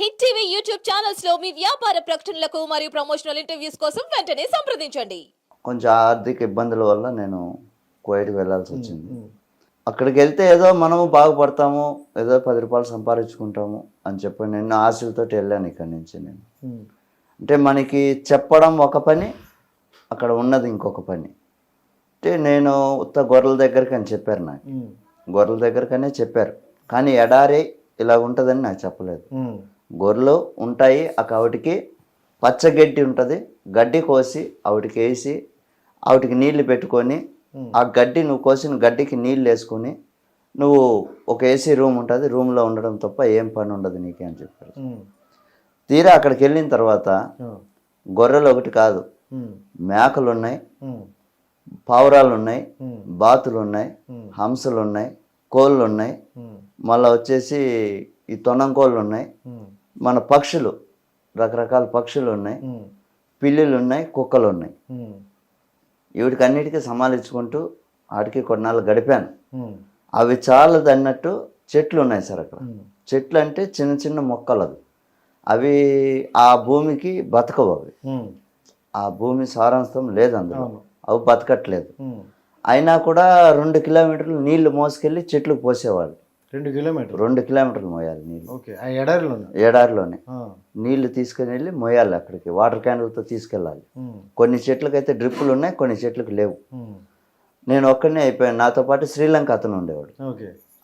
Hit TV YouTube ఛానల్స్లో మీ వ్యాపార ప్రకటనలకు మరియు ప్రమోషనల్ ఇంటర్వ్యూస్ కోసం వెంటనే సంప్రదించండి. కొంచెం ఆర్థిక ఇబ్బందుల వల్ల నేను కువైట్కి వెళ్ళాల్సి వచ్చింది. అక్కడికి వెళ్తే ఏదో మనము బాగుపడతాము ఏదో పది రూపాయలు సంపాదించుకుంటాము అని చెప్పి నేను ఆశలతో వెళ్ళాను ఇక్కడి నుంచి నేను. అంటే మనకి చెప్పడం ఒక పని అక్కడ ఉన్నది ఇంకొక పని. అంటే నేను ఉత్త గొర్రెల దగ్గరికి అని చెప్పారు నాకు. గొర్రెల దగ్గరకనే చెప్పారు. కానీ ఎడారి ఇలా ఉంటుందని నాకు చెప్పలేదు. గొర్రెలు ఉంటాయి ఆ కవిటికి పచ్చగడ్డి ఉంటుంది. గడ్డి కోసి ఆవిటికి వేసి ఆవిటికి నీళ్ళు పెట్టుకొని ఆ గడ్డి నువ్వు కోసిన గడ్డికి నీళ్ళు వేసుకొని నువ్వు ఒక ఏసీ రూమ్ ఉంటుంది రూమ్లో ఉండడం తప్ప ఏం పని ఉండదు నీకే అని చెప్పారు. తీరా అక్కడికి వెళ్ళిన తర్వాత గొర్రెలు ఒకటి కాదు. మేకలు ఉన్నాయి పావురాలు ఉన్నాయి బాతులు ఉన్నాయి హంసలు ఉన్నాయి కోళ్ళు ఉన్నాయి మళ్ళీ వచ్చేసి ఈ తొనం కోళ్ళు ఉన్నాయి మన పక్షులు రకరకాల పక్షులు ఉన్నాయి. పిల్లులు ఉన్నాయి కుక్కలు ఉన్నాయి. వీటికి అన్నిటికీ సమాలించుకుంటూ వాటికి కొన్నాళ్ళు గడిపాను. అవి చాలదు అన్నట్టు చెట్లు ఉన్నాయి సార్ అక్కడ. చెట్లు అంటే చిన్న చిన్న మొక్కలు అవి అవి ఆ భూమికి బతకవు అవి. ఆ భూమి సారాంశం లేదు అందులో. అవి బతకట్లేదు. అయినా కూడా రెండు కిలోమీటర్లు నీళ్ళు మోసుకెళ్ళి చెట్లు పోసేవాళ్ళు. రెండు కిలోమీటర్ రెండు కిలోమీటర్లు మోయాలి నీళ్ళు. ఓకే ఆ ఎడారిలో ఏడారిలోనే నీళ్ళు తీసుకుని వెళ్ళి మోయాలి అక్కడికి. వాటర్ క్యాన్లతో తీసుకెళ్ళాలి. కొన్ని చెట్లకైతే డ్రిప్పులు ఉన్నాయి కొన్ని చెట్లకు లేవు. నేను ఒక్కడనే అయిపోయాను. నాతో పాటు శ్రీలంక అతను ఉండేవాడు.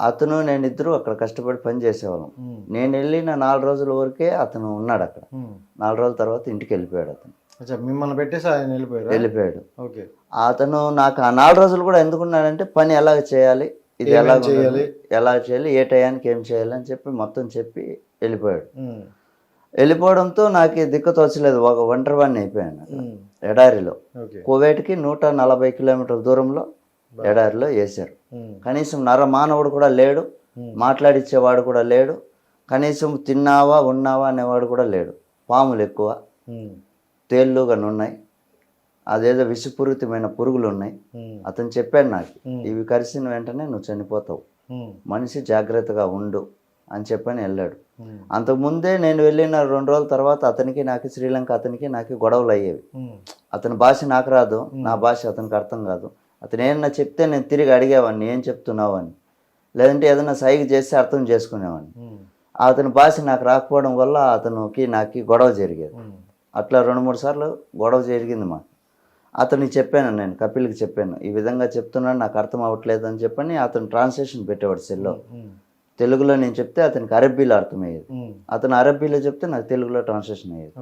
అతను నేను ఇద్దరు అక్కడ కష్టపడి పని చేసేవాళ్ళం. నేను వెళ్ళిన నాలుగు రోజుల వరకే అతను ఉన్నాడు అక్కడ. నాలుగు రోజుల తర్వాత ఇంటికి వెళ్ళిపోయాడు అతను. మిమ్మల్ని పెట్టేసి ఆయన వెళ్ళిపోయాడు. ఓకే. అతను నాకు ఆ నాలుగు రోజులు కూడా ఎందుకున్నాడంటే పని ఎలాగ చేయాలి ఇది ఎలా చేయాలి? ఎలా చేయాలి? ఏ టయానికి ఏం చేయాలి అని చెప్పి మొత్తం చెప్పి వెళ్ళిపోయాడు. వెళ్ళిపోవడంతో నాకు దిక్కు తోచలేదు. ఒక ఒంటరి వాడిని అయిపోయాను. ఎడారిలో. కువైట్కి నూట నలభై కిలోమీటర్ల దూరంలో ఎడారిలో వేశారు. కనీసం నర మానవుడు కూడా లేడు. మాట్లాడిచ్చేవాడు కూడా లేడు. కనీసం తిన్నావా ఉన్నావా అనేవాడు కూడా లేడు. పాములు ఎక్కువ. తేళ్ళు కానీ ఉన్నాయి అదేదో విషపూరితమైన పురుగులు ఉన్నాయి అతను చెప్పాడు నాకు ఇవి కరిసిన వెంటనే నువ్వు చనిపోతావు. మనిషి జాగ్రత్తగా ఉండు అని చెప్పని వెళ్ళాడు. అంతకుముందే నేను వెళ్ళిన రెండు రోజుల తర్వాత అతనికి నాకు శ్రీలంక అతనికి నాకు గొడవలు అయ్యేవి. అతని భాష నాకు రాదు నా భాష అతనికి అర్థం కాదు. అతను ఏమన్నా చెప్తే నేను తిరిగి అడిగేవాడిని ఏం చెప్తున్నావు అని. లేదంటే ఏదైనా సైగ చేస్తే అర్థం చేసుకునేవాడిని. అతని భాష నాకు రాకపోవడం వల్ల అతనికి నాకు గొడవ జరిగేది. అట్లా రెండు మూడు సార్లు గొడవ జరిగింది మాకు. అతనికి చెప్పాను నేను కపిల్కి చెప్పాను ఈ విధంగా చెప్తున్నాను నాకు అర్థం అవ్వట్లేదు అని చెప్పని అతను ట్రాన్స్లేషన్ పెట్టేవాడు సెల్లో. తెలుగులో నేను చెప్తే అతనికి అరబ్బీలో అర్థమయ్యేది. అతను అరబ్బీలో చెప్తే నాకు తెలుగులో ట్రాన్స్లేషన్ అయ్యేది.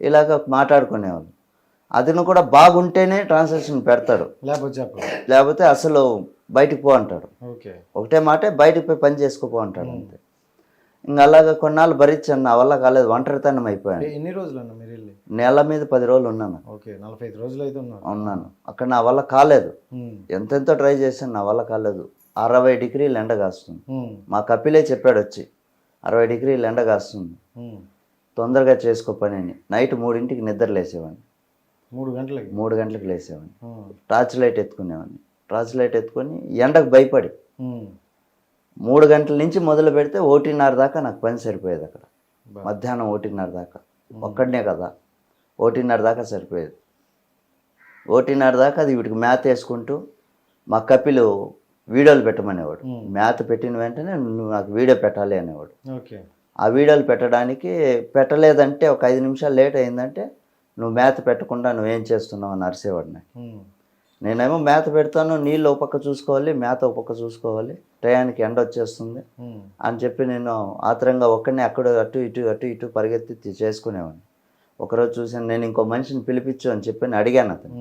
ఇలాగ మాట్లాడుకునేవాళ్ళు. అతను కూడా బాగుంటేనే ట్రాన్స్లేషన్ పెడతాడు. లేకపోతే చెప్పు లేకపోతే అసలు బయటికి పో అంటాడు. ఒకటే మాటే బయటికి పోయి పని చేసుకోపో అంటాడు అంతే. ఇంకా అలాగ కొన్నాళ్ళు భరించాను. నా వల్ల కాలేదు. ఒంటరితనం అయిపోయాను. ఎన్ని రోజులు అన్న మీరు వెళ్ళి? నెల మీద పది రోజులు ఉన్నాను. ఓకే నలభై ఐదు రోజులు అయితే ఉన్నారు ఉన్నాను. అక్కడ నా వల్ల కాలేదు. ఎంతెంతో ట్రై చేశాను నా వల్ల కాలేదు. అరవై డిగ్రీలు ఎండ కాస్తుంది. మా కపిలే చెప్పాడు వచ్చి అరవై డిగ్రీలు ఎండ కాస్తుంది. తొందరగా చేసుకో పని అని. నైట్ మూడింటికి నిద్ర లేసేవాడిని. మూడు గంటలకి? మూడు గంటలకు లేసేవాడిని. టార్చ్ లైట్ ఎత్తుకునేవాడిని. టార్చ్ లైట్ ఎత్తుకొని ఎండకు భయపడి. మూడు గంటల నుంచి మొదలు పెడితే ఒకటిన్నర దాకా నాకు పని సరిపోయేది అక్కడ. మధ్యాహ్నం ఒకటిన్నర దాకా. ఒక్కడనే కదా. ఒకటిన్నర దాకా సరిపోయేది. ఒకటిన్నర దాకా అది వీటికి మేత వేసుకుంటూ మా కపిలు వీడియోలు పెట్టమనేవాడు. మేత పెట్టిన వెంటనే నువ్వు నాకు వీడియో పెట్టాలి అనేవాడు. ఓకే. ఆ వీడియోలు పెట్టడానికి పెట్టలేదంటే ఒక ఐదు నిమిషాలు లేట్ అయిందంటే నువ్వు మేత పెట్టకుండా నువ్వేం చేస్తున్నావు అని అరిసేవాడు నాకు. నేనేమో మేత పెడతాను నీళ్ళు ఒక పక్క చూసుకోవాలి మేత ఒక పక్క చూసుకోవాలి టయానికి ఎండ వచ్చేస్తుంది అని చెప్పి నేను ఆత్రంగా ఒక్కడిని అక్కడ అటు ఇటు అటు ఇటు పరిగెత్తి చేసుకునేవాడిని. ఒకరోజు చూసాను నేను ఇంకో మనిషిని పిలిపించు అని చెప్పి నేను అడిగాను అతను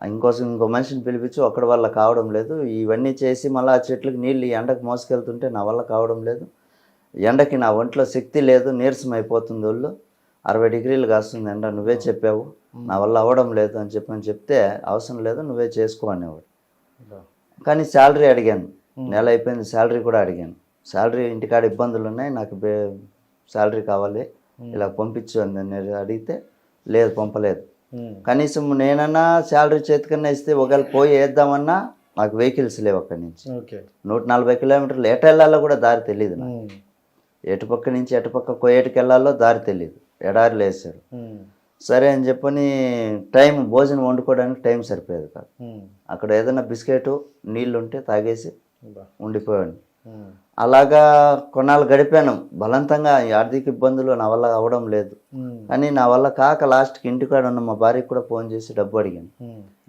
ఇంకోసం ఇంకో మనిషిని పిలిపించు ఒక్కడి వల్ల కావడం లేదు. ఇవన్నీ చేసి మళ్ళీ ఆ చెట్లకు నీళ్ళు ఈ ఎండకు మోసుకెళ్తుంటే నా వల్ల కావడం లేదు. ఎండకి నా ఒంట్లో శక్తి లేదు నీరసం అయిపోతుంది ఒళ్ళు. అరవై డిగ్రీలు కాస్తుంది ఎండ నువ్వే చెప్పావు. నా వల్ల అవ్వడం లేదు అని చెప్పి అని చెప్తే అవసరం లేదు నువ్వే చేసుకో అనేవాడు. కానీ శాలరీ అడిగాను. నెల అయిపోయింది శాలరీ కూడా అడిగాను. శాలరీ ఇంటికాడ ఇబ్బందులు ఉన్నాయి నాకు శాలరీ కావాలి ఇలా పంపించు అని నేను అడిగితే లేదు పంపలేదు. కనీసం నేనన్నా శాలరీ చేతికన్నా ఇస్తే ఒకవేళ పోయి వేద్దామన్నా నాకు వెహికల్స్ లేవు అక్కడి నుంచి. నూట నలభై కిలోమీటర్లు ఎట వెళ్ళాలో కూడా దారి తెలియదు నాకు. ఎటుపక్క నుంచి ఎటుపక్క కోయేటికి వెళ్ళాలో దారి తెలియదు ఎడారి ఉమ్. సరే అని చెప్పని టైం భోజనం వండుకోవడానికి టైం సరిపోయేది కాదు. అక్కడ ఏదైనా బిస్కెట్ నీళ్ళు ఉంటే తాగేసి. ఉండిపోయాను. అలాగా కొన్నాళ్ళు గడిపాను బలవంతంగా ఈ ఆర్థిక ఇబ్బందులు నా వల్ల అవడం లేదు. కానీ నా వల్ల కాక లాస్ట్కి ఇంటికాడ ఉన్న మా భార్యకి కూడా ఫోన్ చేసి డబ్బు అడిగాను.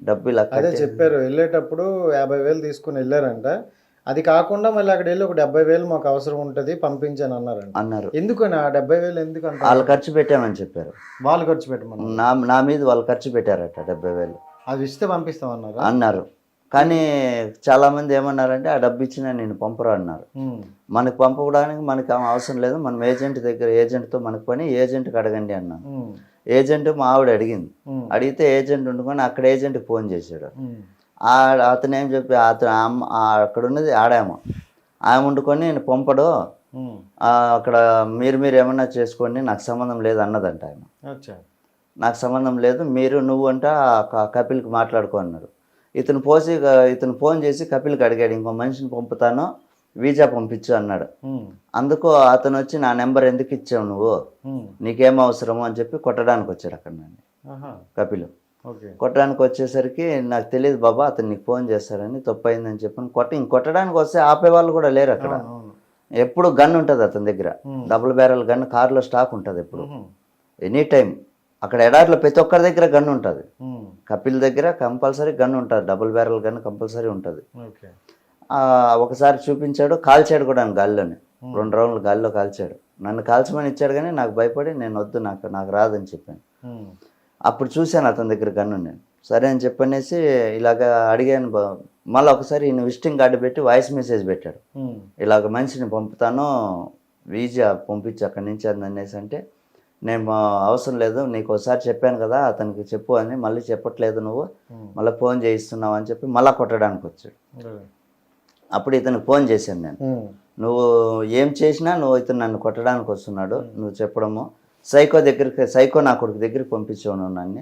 డబ్బు ఇలా చెప్పారు వెళ్ళేటప్పుడు యాభై వేలు తీసుకుని వెళ్ళారంట అది కాకుండా మళ్ళీ అక్కడ వెళ్ళి ఒక డెబ్బై వేలు మాకు అవసరం ఉంటుంది పంపించాను అన్నారంట. అన్నారు. ఎందుకని ఆ డెబ్బై వేలు ఎందుకు అంట వాళ్ళు ఖర్చు పెట్టామని చెప్పారు. వాళ్ళు ఖర్చు పెట్టమన్నారు. నా నా మీద వాళ్ళు ఖర్చు పెట్టారట డెబ్బై వేలు. అది ఇస్తే పంపిస్తామన్నారా అన్నారు? కానీ చాలామంది ఏమన్నారంటే ఆ డబ్బు ఇచ్చినా నేను పంపరు అన్నారు. మనకు పంపడానికి మనకి అవసరం లేదు మనం ఏజెంట్ దగ్గర ఏజెంట్తో మనకు పని ఏజెంట్కి అడగండి అన్నాను. ఏజెంట్ మా ఆవిడ అడిగింది. అడిగితే ఏజెంట్ ఉండుకొని అక్కడ ఏజెంట్కి ఫోన్ చేశాడు. అతను ఏం చెప్పి అతను అమ్మ అక్కడ ఉన్నది ఆడామ. ఆమె వండుకొని నేను పంపడు అక్కడ మీరు మీరు ఏమన్నా చేసుకోండి నాకు సంబంధం లేదు అన్నదంట ఆయన. నాకు సంబంధం లేదు మీరు నువ్వు అంట కపిల్కి మాట్లాడుకో అన్నారు. ఇతను పోసి ఇతను ఫోన్ చేసి కపిల్కి అడిగాడు ఇంకో మనిషిని పంపుతాను వీజా పంపించు అన్నాడు. అందుకు అతను వచ్చి నా నెంబర్ ఎందుకు ఇచ్చావు నువ్వు. నీకేం అవసరము అని చెప్పి కొట్టడానికి వచ్చాడు అక్కడ నన్ను. కపిల్. కొట్టడానికి వచ్చేసరికి నాకు తెలియదు బాబా అతను నీకు ఫోన్ చేస్తాడని తప్పు అయిందని చెప్పి కొట్ట ఇంక కొట్టడానికి వస్తే ఆపే వాళ్ళు కూడా లేరు అక్కడ. ఎప్పుడు గన్ ఉంటుంది అతని దగ్గర. డబుల్ బ్యారల్ గన్ కార్లో స్టాక్ ఉంటుంది ఎప్పుడు. ఎనీ టైం అక్కడ ఎడారిలో ప్రతి ఒక్కరి దగ్గర గన్ ఉంటుంది. కపిల్ దగ్గర కంపల్సరీ గన్ ఉంటుంది డబుల్ బ్యారల్ గన్ కంపల్సరీ ఉంటుంది. ఒకసారి చూపించాడు కాల్చాడు కూడా గాల్లోనే. రెండు రౌండ్లు గాల్లో కాల్చాడు. నన్ను కాల్చమని ఇచ్చాడు కానీ నాకు భయపడి నేను వద్దు నాకు నాకు రాదని చెప్పాను. అప్పుడు చూశాను అతని దగ్గర గన్ను నేను సరే అని చెప్పనేసి ఇలాగ అడిగాను మళ్ళీ ఒకసారి ఈయన విజిటింగ్ కార్డు పెట్టి వాయిస్ మెసేజ్ పెట్టాడు. ఇలాగ మనిషిని పంపుతాను వీజా పంపించి అక్కడి నుంచి అని అనేసి అంటే నేను అవసరం లేదు నీకు ఒకసారి చెప్పాను కదా అతనికి చెప్పు అని మళ్ళీ చెప్పట్లేదు నువ్వు. మళ్ళీ ఫోన్ చేయిస్తున్నావు అని చెప్పి మళ్ళీ కొట్టడానికి వచ్చాడు. అప్పుడు ఇతనికి ఫోన్ చేశాను నేను. నువ్వు ఏం చేసినా నువ్వు ఇతను నన్ను కొట్టడానికి వస్తున్నాడు నువ్వు చెప్పడము సైకో దగ్గరికి సైకో నా కొడుకు దగ్గరికి పంపించావు నువ్వు నన్ను.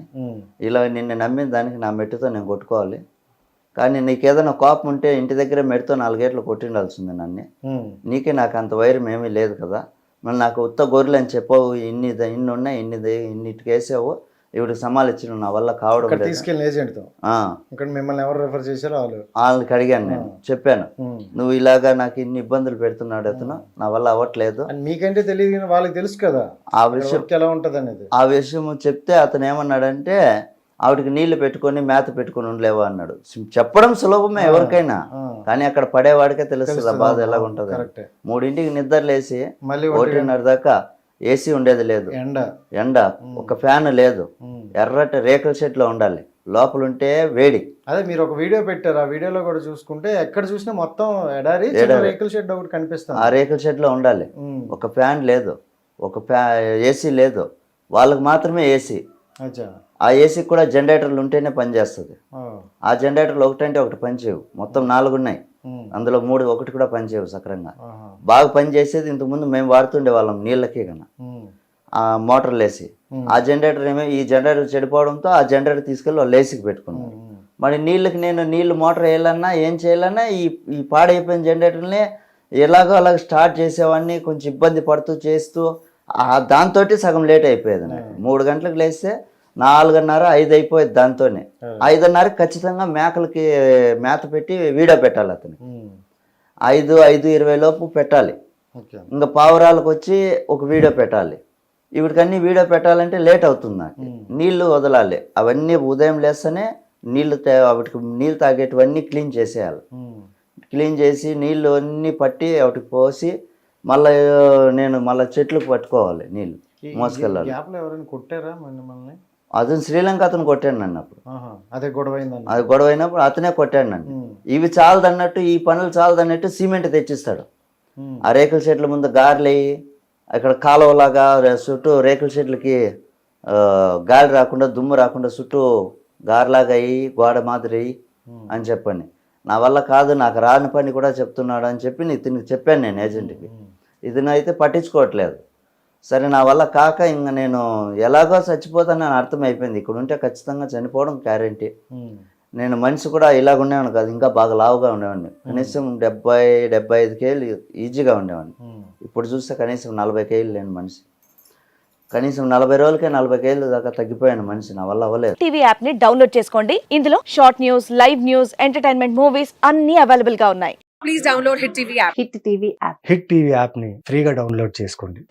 ఇలా నిన్ను నమ్మిన దానికి నా మెట్టుతో నేను కొట్టుకోవాలి. కానీ నీకు ఏదైనా కోపం ఉంటే ఇంటి దగ్గర మెట్టుతో నాలుగేట్లు కొట్టిండాల్సింది నన్ను. నీకే నాకు అంత వైరం ఏమీ లేదు కదా. మళ్ళీ నాకు ఉత్త గొర్రెలు అని చెప్పావు ఇన్ని ఇన్ని ఉన్నాయి ఇన్ని ద- ఇవిడికి సమాలిచ్చిన నా వల్ల కావడం తీసుకెళ్ళిన ఏజెంట్తో ఇక్కడ మిమ్మల్ని ఎవరు రెఫర్ చేశారో వాళ్ళు? వాళ్ళకి అడిగాను నేను. చెప్పాను. నువ్వు ఇలాగా నాకు ఇన్ని ఇబ్బందులు పెడుతున్నాడు అతను నా వల్ల అవ్వట్లేదు. అని మీకంటే తెలియదు వాళ్ళకి తెలుసు కదా. ఆ విషయం ఎలా ఉంటుంది అనేది ఆ విషయం చెప్తే అతను ఏమన్నాడంటే ఆవిడకి నీళ్ళు పెట్టుకొని మేత పెట్టుకొని ఉండలేవా అన్నాడు. చెప్పడం సులభమే ఎవరికైనా. కానీ అక్కడ పడేవాడికే తెలుస్తుంది బాధ ఎలా ఉంటుంది మూడింటికి నిద్ర లేసి మళ్ళీ ఒకటి ఒకటిన్నర దాకా ఏసీ ఉండేది లేదు. ఎండ. ఎండ. ఒక ఫ్యాన్ లేదు. ఎర్రటి రేకుల షెడ్లో ఉండాలి. లోపల ఉంటే వేడి. అదే మీరు ఒక వీడియో పెట్టారు. ఆ వీడియోలో కూడా చూసుకుంటే ఎక్కడ చూసినా మొత్తం ఎడారి రేకుల షెడ్ ఒకటి కనిపిస్తుంది. ఆ రేకుల షెడ్లో ఉండాలి. ఉమ్. ఒక ఫ్యాన్ లేదు. ఒక ఫ్యా ఏసీ లేదు. వాళ్ళకి మాత్రమే ఏసీ. ఆ ఏసీకి కూడా జనరేటర్లు ఉంటేనే పనిచేస్తుంది. ఆ. జనరేటర్లు ఒకటంటే ఒకటి పనిచేయవు. మొత్తం నాలుగు ఉన్నాయి. అందులో మూడు ఒకటి కూడా పనిచేయవు సక్రంగా. బాగా పనిచేసేది ఇంతకుముందు మేము వాడుతుండే వాళ్ళం నీళ్ళకి కన్నా. ఆ మోటార్లు వేసి ఆ జనరేటర్ ఏమో ఈ జనరేటర్ చెడిపోవడంతో ఆ జనరేటర్ తీసుకెళ్ళి వాళ్ళు ఏసీకి పెట్టుకున్నారు. ఉమ్. మరి నీళ్ళకి నేను నీళ్ళు మోటార్ వేయాలన్నా ఏం చేయాలన్నా ఈ ఈ పాడైపోయిన జనరేటర్ని ఎలాగో అలాగ స్టార్ట్ చేసేవాడిని కొంచెం ఇబ్బంది పడుతూ చేస్తూ ఆ దాంతోటి సగం లేట్ అయిపోయేది నాకు. మూడు గంటలకు లేస్తే నాలుగున్నర ఐదు అయిపోయేది దాంతోనే. ఐదున్నరకి ఖచ్చితంగా మేకలకి మేత పెట్టి వీడియో పెట్టాలి అతనికి. ఉమ్. ఐదు ఐదు ఇరవై లోపు పెట్టాలి. ఇంకా పావురాలకు వచ్చి ఒక వీడియో పెట్టాలి. వీటికన్నీ వీడియో పెట్టాలంటే లేట్ అవుతుంది నాకు. నీళ్ళు వదలాలి. అవన్నీ ఉదయం లేస్తేనే నీళ్ళు వాటికి నీళ్ళు తాగేటివన్నీ క్లీన్ చేసేయాలి. క్లీన్ చేసి నీళ్ళు అన్నీ పట్టి వాటికి పోసి మళ్ళీ నేను మళ్ళీ చెట్లకు పట్టుకోవాలి నీళ్ళు మోసుకెళ్ళాలి. కొట్టారా మిమ్మల్ని అతను శ్రీలంక అతను కొట్టాడు నన్ను అప్పుడు. అదే గొడవ అది గొడవ అయినప్పుడు అతనే కొట్టాడు నన్ను. ఇవి చాలదన్నట్టు ఈ పనులు చాలదన్నట్టు సిమెంట్ తెచ్చిస్తాడు. ఆ రేకుల షెడ్ల ముందు గారెలేయి అక్కడ కాలువలాగా చుట్టూ రేకుల షెడ్లకి గాలి రాకుండా దుమ్ము రాకుండా చుట్టూ గారెలాగా అయ్యి గోడ మాదిరి అయ్యి అని చెప్పని నా వల్ల కాదు నాకు రాని పని కూడా చెప్తున్నాడు అని చెప్పి ఇతనికి చెప్పాను నేను ఏజెంట్కి. ఇతను అయితే పట్టించుకోవట్లేదు. సరే నా వల్ల కాక ఇంక నేను ఎలాగో చచ్చిపోతానని అర్థమైపోయింది. ఇక్కడ ఉంటే ఖచ్చితంగా చనిపోవడం గ్యారంటీ. నేను మనిషి కూడా ఇలాగ ఉండేవాడిని కాదు. ఇంకా బాగా లావుగా ఉండేవాడిని. కనీసం డెబ్బై డెబ్బై ఐదు కేళ్ళు ఈజీగా ఉండేవాడిని. ఇప్పుడు చూస్తే కనీసం నలభై కేళ్ళు లేని మనిషి. కనీసం నలభై రోజులకే నలభై కేళ్ళు దాకా తగ్గిపోయాను మనిషి. నా వల్ల అవ్వలేదు. టీవీ యాప్ని డౌన్లోడ్ చేసుకోండి. ఇందులో short news live news entertainment movies అన్ని అవైలబుల్గా ఉన్నాయి. హిట్ టీవీ యాప్ని ఫ్రీగా డౌన్లోడ్ చేసుకోండి.